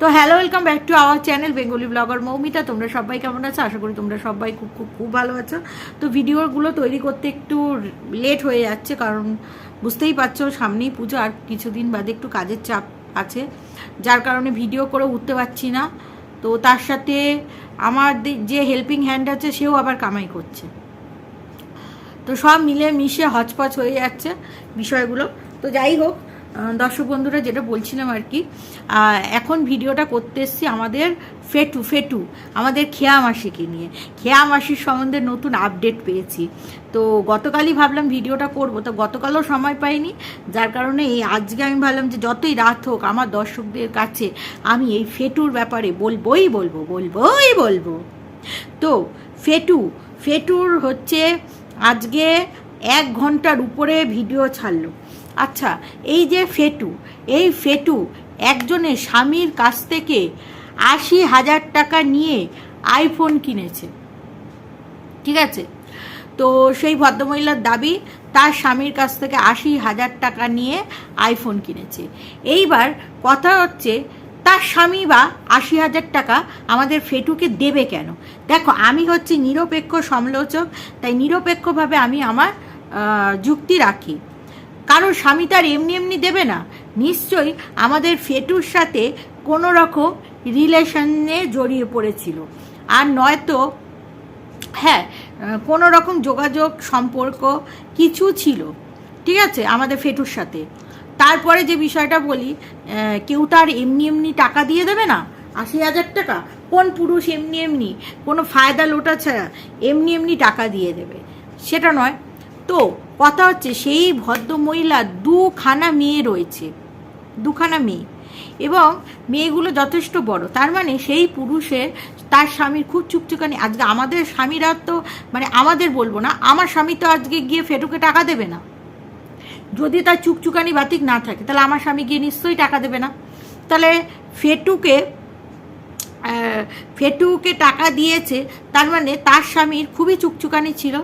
তো hello welcome back to our channel Bengali blogger Moumita তোমরা সবাই কেমন আছো? আশা করি তোমরা সবাই খুব খুব খুব ভালো আছো। তো ভিডিওগুলো তৈরি করতে একটু লেট হয়ে যাচ্ছে, কারণ বুঝতেই পারছ সামনেই পুজো, আর কিছুদিন বাদে একটু কাজের চাপ আছে, যার কারণে ভিডিও করে উঠতে পারছি না। তো তার সাথে আমার যে হেল্পিং হ্যান্ড আছে, সেও আবার কামাই করছে। তো সব মিলে মিশে হচপচ হয়ে যাচ্ছে বিষয়গুলো। তো যাই হোক দর্শক বন্ধুরা, যেটা বলছিলাম আর কি এখন ভিডিওটা করতে এসছি আমাদের ফেটু ফেটু, আমাদের খেয়া মাসিকে নিয়ে। খেয়া মাসির সম্বন্ধে নতুন আপডেট পেয়েছি। তো গতকালই ভাবলাম ভিডিওটা করব, তো গতকালও সময় পাইনি, যার কারণে এই আজকে আমি ভাবলাম যে যতই রাত হোক আমার দর্শকদের কাছে আমি এই ফেটুর ব্যাপারে বলবোই বলব বলবোই বলব। তো ফেটু, ফেটুর হচ্ছে আজকে এক ঘণ্টার উপরে ভিডিও ছাড়লো। আচ্ছা এই যে ফেটু, এই ফেটু একজনের স্বামীর কাছ থেকে আশি হাজার টাকা নিয়ে আইফোন কিনেছে। ঠিক আছে? তো সেই ভদ্রমহিলার দাবি, তার স্বামীর কাছ থেকে আশি হাজার টাকা নিয়ে আইফোন কিনেছে। এইবার কথা হচ্ছে, তার স্বামী বা আশি হাজার টাকা আমাদের ফেটুকে দেবে কেন? দেখো, আমি হচ্ছে নিরপেক্ষ সমালোচক, তাই নিরপেক্ষভাবে আমি আমার যুক্তি রাখি। কারণ স্বামী তার এমনি এমনি দেবে না। নিশ্চয়ই আমাদের ফেটুর সাথে কোনো রকম রিলেশনে জড়িয়ে পড়েছিল। আর নয়তো হ্যাঁ কোনো রকম যোগাযোগ, সম্পর্ক কিছু ছিল। ঠিক আছে, আমাদের ফেটুর সাথে। তারপরে যে বিষয়টা বলি কেউ তার এমনি এমনি টাকা দিয়ে দেবে না? আশি হাজার টাকা? কোন পুরুষ এমনি এমনি, কোনো ফায়দা লোটা ছাড়া এমনি এমনি টাকা দিয়ে দেবে? সেটা নয়। তো কথা হচ্ছে সেই ভদ্র মহিলা দুখানা মেয়ে রয়েছে, দুখানা মেয়ে। এবং মেয়েগুলো যথেষ্ট বড়। তার মানে সেই পুরুষের, তার স্বামীর খুব চুকচুকানি আজকে আমাদের স্বামীরা তো মানে আমাদের বলব না, আমার স্বামী তো আজকে গিয়ে ফেটুকে টাকা দেবে না। যদি তার চুকচুকানি বাতিক না থাকে, তাহলে আমার স্বামী গিয়ে নিশ্চয়ই টাকা দেবে না। তাহলে ফেটুকে ফেটুকে টাকা দিয়েছে, তার মানে তার স্বামীর খুবই চুকচুকানি ছিল।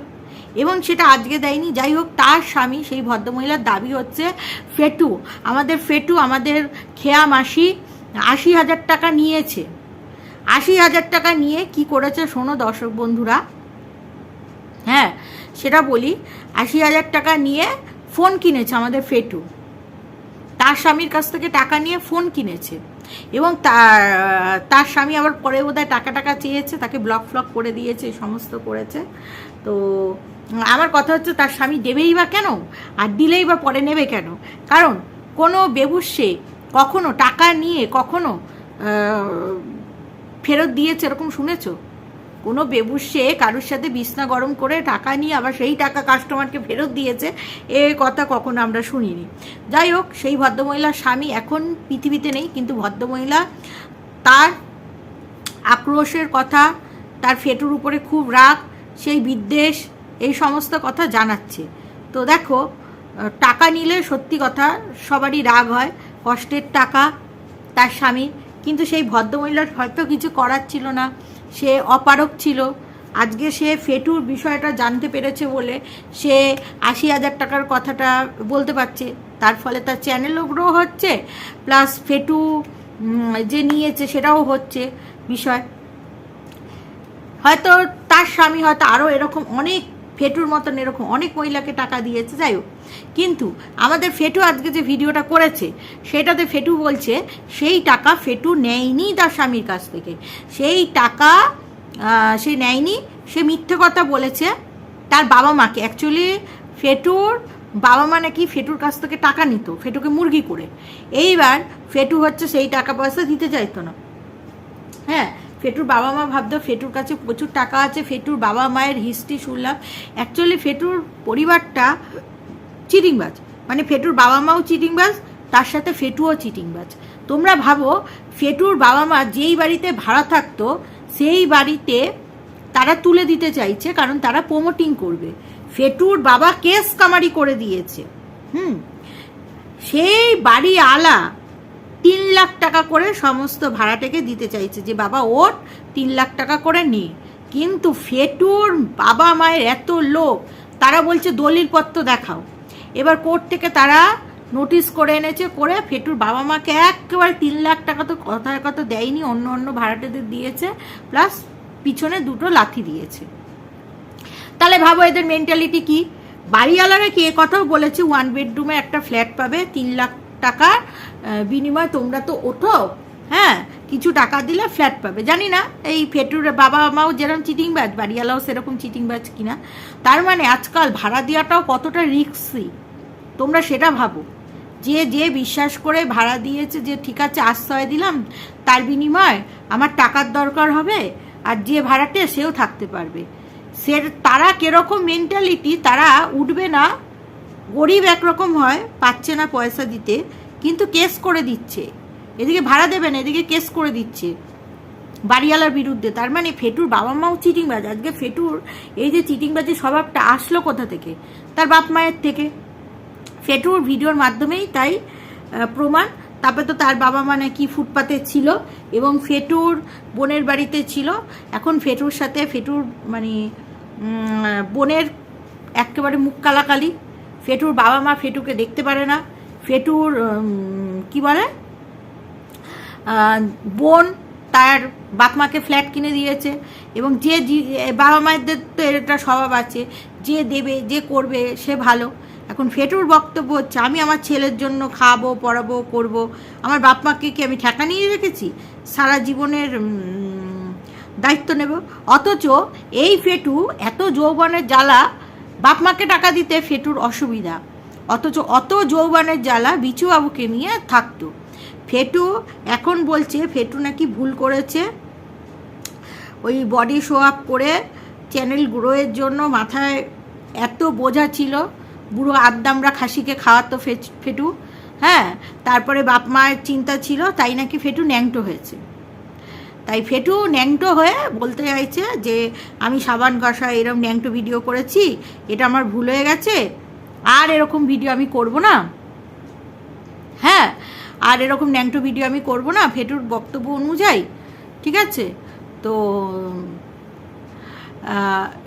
এবং সেটা আজকে দেয়নি। যাই হোক, তার স্বামী, সেই ভদ্রমহিলার দাবি হচ্ছে ফেটু। আমাদের ফেটু, আমাদের খেয়া মাসি আশি হাজার টাকা নিয়েছে। আশি হাজার টাকা নিয়ে কি করেছে শোনো দর্শক বন্ধুরা। হ্যাঁ সেটা বলি, আশি হাজার টাকা নিয়ে ফোন কিনেছে আমাদের ফেটু। তার স্বামীর কাছ থেকে টাকা নিয়ে ফোন কিনেছে। এবং তার তার স্বামী আবার পরে বোধহয় টাকা টাকা চেয়েছে, তাকে ব্লক ফ্লক করে দিয়েছে সমস্ত করেছে। তো আমার কথা হচ্ছে তার স্বামী দেবেই বা কেন? আর দিলেই বা পরে নেবে কেন? কারণ কোনো বেবুসে কখনো টাকা নিয়ে কখনো ফেরত দিয়েছে এরকম শুনেছো? কোনো বেবুসে কারোর সাথে বিছনা গরম করে টাকা নিয়ে আবার সেই টাকা কাস্টমারকে ফেরত দিয়েছে, এ কথা কখনো আমরা শুনিনি। যাই হোক, সেই ভদ্রমহিলার স্বামী এখন পৃথিবীতে নেই, কিন্তু ভদ্রমহিলা তার আক্রোশের কথা, তার ফেটুর উপরে খুব রাগ, সেই বিদ্বেষ এই সমস্ত কথা জানাচ্ছে। তো দেখো টাকা নিলে সত্যি কথা সবারই রাগ হয়, কষ্টের টাকা তার স্বামী। কিন্তু সেই ভদ্রমহিলার হয়তো কিছু করার ছিল না, সে অপারক ছিল। আজকে সে ফেটুর বিষয়টা জানতে পেরেছে বলে সে আশি হাজার টাকার কথাটা বলতে পারছে। তার ফলে তার চ্যানেলও গ্রো হচ্ছে প্লাস ফেটু যে নিয়েছে সেটাও হচ্ছে বিষয়। হয়তো তার স্বামী হয়তো আরও এরকম অনেক ফেটুর মতন এরকম অনেক মহিলাকে টাকা দিয়েছে, যাই হোক। কিন্তু আমাদের ফেটু আজকে যে ভিডিওটা করেছে, সেটাতে ফেটু বলছে, সেই টাকা ফেটু নেয়নি তার স্বামীর কাছ থেকে। সেই টাকা সে নেয়নি, সে মিথ্যে কথা বলেছে তার বাবা মাকে। অ্যাকচুয়ালি ফেটুর বাবা মা নাকি ফেটুর কাছ থেকে টাকা নিত, ফেটুকে মুরগি করে। এইবার ফেটু হচ্ছে সেই টাকা পয়সা দিতে চাইতো না। হ্যাঁ ফেটুর বাবা মা ভাবতো ফেটুর কাছে প্রচুর টাকা আছে, ফেটুর বাবা মায়ের হিস্ট্রি শুনলাম। অ্যাকচুয়ালি ফেটুর পরিবারটা চিটিংবাজ। মানে ফেটুর বাবা মাও চিটিংবাজ, তার সাথে ফেটুও চিটিংবাজ। তোমরা ভাবো, ফেটুর বাবা মা যেই বাড়িতে ভাড়া থাকতো, সেই বাড়িতে তারা তুলে দিতে চাইছে, কারণ তারা প্রমোটিং করবে। ফেটুর বাবা কেস কামারি করে দিয়েছে। হুম? সেই বাড়ি আলা তিন লাখ টাকা করে সমস্ত ভাড়াটাকে দিতে চাইছে যে, বাবা ওর তিন লাখ টাকা করে নে। কিন্তু ফেটুর বাবা মায়ের এত লোক তারা বলছে, দলিলপত্র দেখাও। এবার কোর্ট থেকে তারা নোটিশ করে এনেছে, করে ফেটুর বাবা মাকে একেবারে তিন লাখ টাকা তো কথায় কথা দেয়নি, অন্য অন্য ভাড়াটেদের দিয়েছে, প্লাস পিছনে দুটো লাথি দিয়েছে। তাহলে ভাবো, এদের মেন্টালিটি কি? বাড়িওয়ালারা কি এ কথাও বলেছে, ওয়ান বেডরুমে একটা ফ্ল্যাট পাবে, তিন লাখ টাকার বিনিময়ে তোমরা তো ওঠো। হ্যাঁ কিছু টাকা দিলে ফ্ল্যাট পাবে। জানি না, এই ফেটুর বাবা মাও যেরকম চিটিংবাজ বাড়িওয়ালাও সেরকম চিটিংবাজ কিনা। তার মানে আজকাল ভাড়া দেওয়াটাও কতটা রিক্সি তোমরা সেটা ভাবো। যে যে বিশ্বাস করে ভাড়া দিয়েছে যে, ঠিক আছে, আশ্রয় দিলাম, তার বিনিময়ে আমার টাকার দরকার হবে। আর যে ভাড়াটে সেও থাকতে পারবে। সে, তারা কীরকম মেন্টালিটি তারা উঠবে না গরিব একরকম হয়, পাচ্ছে না পয়সা দিতে, কিন্তু কেস করে দিচ্ছে। এদিকে ভাড়া দেবে না, এদিকে কেস করে দিচ্ছে। বাড়িওয়ালার বিরুদ্ধে, তার মানে ফেটুর বাবা মাও চিটিংবাজ। আজকে ফেটুর এই যে চিটিংবাজের স্বভাবটা আসলো কোথা থেকে? তার বাপ মায়ের থেকে। ফেটুর ভিডিওর মাধ্যমেই তাই প্রমাণ। তারপরে তো তার বাবা মা নাকি ফুটপাতে ছিল এবং ফেটুর বোনের বাড়িতে ছিল। এখন ফেটুর সাথে, ফেটুর মানে বোনের একেবারে মুখ কালাকালি। ফেটুর বাবা মা ফেটুকে দেখতে পারে না। ফেটুর কি বলে? বোন তার বাপমাকে ফ্ল্যাট কিনে দিয়েছে এবং যে বাবা মায়েদের তো এটা স্বভাব আছে, যে দেবে, যে করবে, সে ভালো। এখন ফেটুর বক্তব্য হচ্ছে, আমি আমার ছেলের জন্য খাব, পড়াবো, করব, আমার বাপ মাকে কি আমি ঠেকা নিয়ে রেখেছি? সারা জীবনের দায়িত্ব নেব। অথচ এই ফেটু এত যৌবনের জ্বালা বাপ মাকে টাকা দিতে ফেটুর অসুবিধা। অথচ অত যৌবনের জ্বালা বিচুবাবুকে নিয়ে থাকতো। ফেটু এখন বলছে, ফেটু নাকি ভুল করেছে। ওই বডি শো আপ করে চ্যানেল গ্রোয়ের জন্য মাথায় এত বোঝা ছিল। বুড়ো আদ্দামরা খাসিকে খাওয়াতো ফেটু। হ্যাঁ তারপরে বাপ মায়ের চিন্তা ছিল, তাই নাকি ফেটু ন্যাংটো হয়েছে। তাই ফেটু ন্যাংটো হয়ে বলতে চাইছে যে, আমি সাবান ঘষা এরকম ন্যাংটো ভিডিও করেছি, এটা আমার ভুল হয়ে গেছে, আর এরকম ভিডিও আমি করব না। হ্যাঁ আর এরকম ন্যাংটো ভিডিও আমি করব না, ফেটুর বক্তব্য অনুযায়ী, ঠিক আছে? তো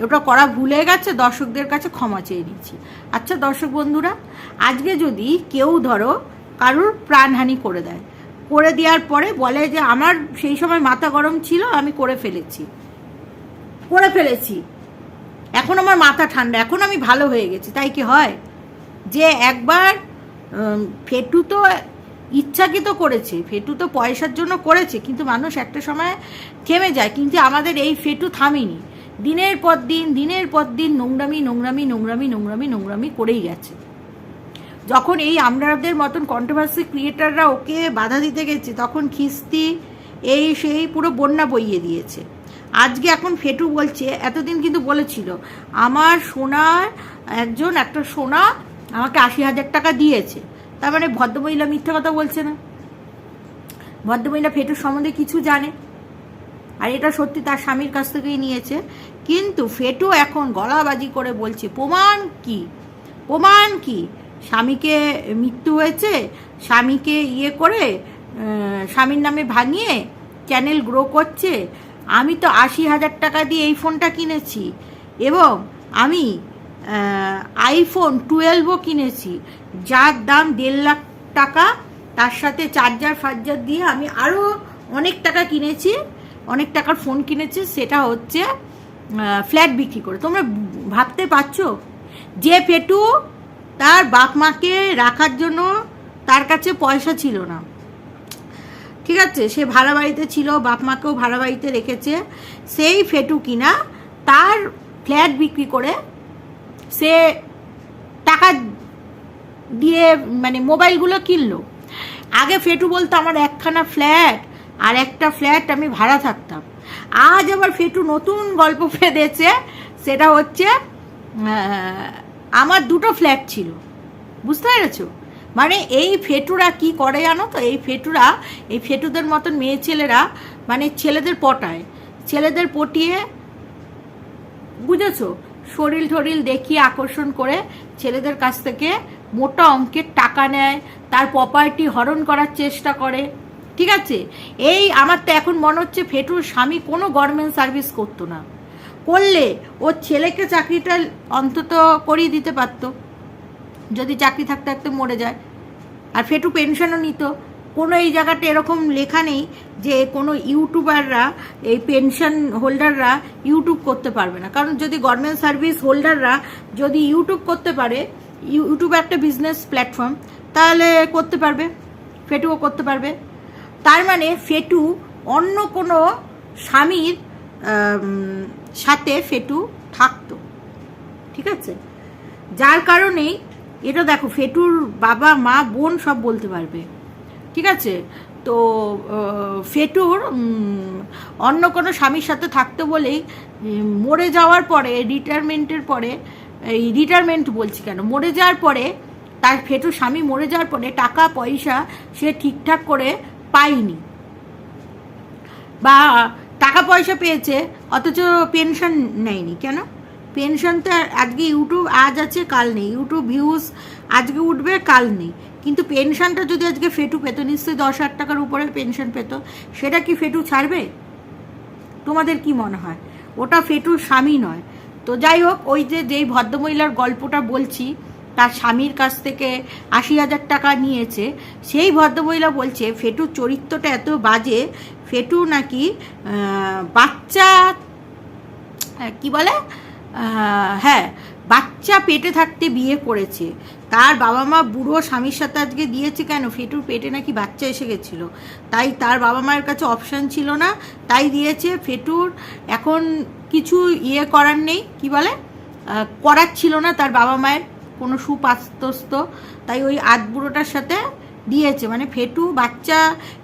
ওটা করা ভুলে গেছে, দর্শকদের কাছে ক্ষমা চেয়ে নিচ্ছি। আচ্ছা দর্শক বন্ধুরা, আজকে যদি কেউ ধরো, কারুর প্রাণহানি করে দেয় করে দেওয়ার পরে বলে যে আমার সেই সময় মাথা গরম ছিল, আমি করে ফেলেছি। করে ফেলেছি। এখন আমার মাথা ঠান্ডা, এখন আমি ভালো হয়ে গেছি, তাই কি হয়? যে একবার ফেটু তো ইচ্ছাকৃত করেছে, ফেটু তো পয়সার জন্য করেছে, কিন্তু মানুষ একটা সময় থেমে যায়, কিন্তু আমাদের এই ফেটু থামেনি। দিনের পর দিন, দিনের পর দিন নোংরামি নোংরামি নোংরামি নোংরামি নোংরামি করেই গেছে। যখন এই আমরাদের মতন কন্ট্রোভার্সি ক্রিয়েটাররা ওকে বাধা দিতে গেছে, তখন খিস্তি এই সেই পুরো বন্যা বইয়ে দিয়েছে। আজকে এখন ফেটু বলছে, এতদিন কিন্তু বলেছিল, আমার সোনার একজন, একটা সোনা আমাকে আশি হাজার টাকা দিয়েছে। তার মানে ভদ্রমহিলা মিথ্যা কথা বলছে না। ভদ্রমহিলা ফেটুর সম্বন্ধে কিছু জানে। আর এটা সত্যি তার স্বামীর কাছ থেকেই নিয়েছে। কিন্তু ফেটু এখন গলাবাজি করে বলছে, প্রমাণ কি? প্রমাণ কি? স্বামীকে মৃত্যু হয়েছে, স্বামীকে ইয়ে করে স্বামীর নামে ভাঙিয়ে চ্যানেল গ্রো করছে। আমি তো আশি হাজার টাকা দিয়ে এই ফোনটা কিনেছি এবং আমি আইফোন টুয়েলভও কিনেছি। যার দাম দেড় লাখ টাকা, তার সাথে চার্জার ফার্জার দিয়ে আমি আরও অনেক টাকা কিনেছি, অনেক টাকার ফোন কিনেছি। সেটা হচ্ছে ফ্ল্যাট বিক্রি করে। তোমরা ভাবতে পারছ? যে পেটু তার বাপ মাকে রাখার জন্য তার কাছে পয়সা ছিল না। ঠিক আছে? সে ভাড়া বাড়িতে ছিল, বাপ মাকেও ভাড়া বাড়িতে রেখেছে। সেই ফেটু কিনা তার ফ্ল্যাট বিক্রি করে সে টাকা দিয়ে মানে মোবাইলগুলো কিনলো। আগে ফেটু বলতো, আমার একখানা ফ্ল্যাট আর একটা ফ্ল্যাট আমি ভাড়া থাকতাম। আজ আবার ফেটু নতুন গল্প ফেঁদেছে সেটা হচ্ছে আমার দুটো ফ্ল্যাট ছিল। বুঝতে পেরেছ? মানে এই ফেটুরা কি করে জানো তো? এই ফেটুরা, এই ফেটুদের মতন মেয়ে ছেলেরা মানে ছেলেদের পটায়। ছেলেদের পটিয়ে, বুঝেছ? শরীর টরিল দেখিয়ে আকর্ষণ করে ছেলেদের কাছ থেকে মোটা অঙ্কের টাকা নেয়, তার প্রপার্টি হরণ করার চেষ্টা করে। ঠিক আছে? এই আমার তো এখন মনে হচ্ছে ফেটুর স্বামী কোনো গভর্নমেন্ট সার্ভিস করতো না। করলে ওর ছেলেকে চাকরিটা অন্তত করিয়ে দিতে পারতো। যদি চাকরি থাকতে থাকতে মরে যায়। আর ফেটু পেনশনও নিত। কোনো এই জায়গাটা এরকম লেখা নেই যে কোনো ইউটিউবাররা, এই পেনশন হোল্ডাররা ইউটিউব করতে পারবে না। কারণ যদি গভর্নমেন্ট সার্ভিস হোল্ডাররা যদি ইউটিউব করতে পারে ইউটিউব একটা বিজনেস প্ল্যাটফর্ম, তাহলে করতে পারবে, ফেটুও করতে পারবে। তার মানে ফেটু অন্য কোনো স্বামীর সাথে ফেটু থাকতো, ঠিক আছে? যার কারণেই এটা দেখো, ফেটুর বাবা, মা, বোন সব বলতে পারবে, ঠিক আছে? তো ফেটুর অন্য কোনো স্বামীর সাথে থাকতে বলেই মরে যাওয়ার পরে রিটায়ারমেন্টের পরে, এই রিটায়ারমেন্ট বলছি কেন, মরে যাওয়ার পরে, তার ফেটুর স্বামী মরে যাওয়ার পরে টাকা, পয়সা সে ঠিকঠাক করে পায়নি। বা টাকা পয়সা পেয়েছে, অথচ পেনশন নেয়নি। কেন? পেনশন তো আজকে ইউটিউব আজ আছে, কাল নেই। ইউটিউব ভিউজ আজকে উঠবে, কাল নেই। কিন্তু পেনশনটা যদি আজকে ফেটু পেত, নিশ্চয়ই দশ হাজার টাকার উপরে পেনশন পেত, সেটা কি ফেটু ছাড়বে? তোমাদের কি মনে হয়? ওটা ফেটুর স্বামী নয়। তো যাই হোক, ওই যে, যেই ভদ্রমহিলার গল্পটা বলছি তার স্বামীর কাছ থেকে আশি হাজার টাকা নিয়েছে। সেই ভদ্রমহিলা বলছে, ফেটুর চরিত্রটা এত বাজে, ফেটু নাকি বাচ্চা কি বলে হ্যাঁ বাচ্চা পেটে থাকতে বিয়ে করেছে। তার বাবা মা বুড়ো স্বামীর সাথে আজকে দিয়েছে কেন? ফেটুর পেটে নাকি বাচ্চা এসে গেছিল। তাই তার বাবা মায়ের কাছে অপশান ছিল না, তাই দিয়েছে। ফেটুর এখন কিছু ইয়ে করার নেই, কি বলে করার ছিল না তার বাবা মায়ের কোনো সুপাস্তস্ত তাই ওই আধ বুড়োটার সাথে দিয়েছে মানে ফেটু বাচ্চা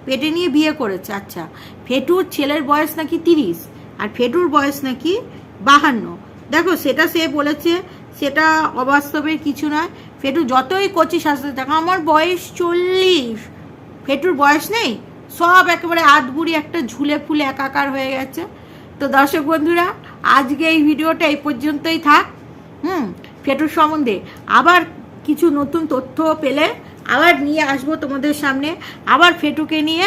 পেটে নিয়ে বিয়ে করেছে। আচ্ছা ফেটুর ছেলের বয়স নাকি তিরিশ আর ফেটুর বয়স নাকি বাহান্ন। দেখো, সেটা সে বলেছে, সেটা অবাস্তবের কিছু নয়। ফেটু যতই কচি সাজতে থাকো আমার বয়স চল্লিশ। ফেটুর বয়স নেই? সব একেবারে আধবুড়ি একটা ঝুলে ফুলে একাকার হয়ে গেছে। তো দর্শক বন্ধুরা, আজকে এই ভিডিওটা এই পর্যন্তই থাক। হুম? ফেটুর সম্বন্ধে আবার কিছু নতুন তথ্য পেলে আবার নিয়ে আসব তোমাদের সামনে। আবার ফেটুকে নিয়ে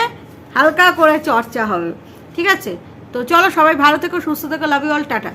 হালকা করে চর্চা হবে। ঠিক আছে? তো চলো সবাই ভালো থেকো, সুস্থ থেকো লাভ ইউ অল টাটা।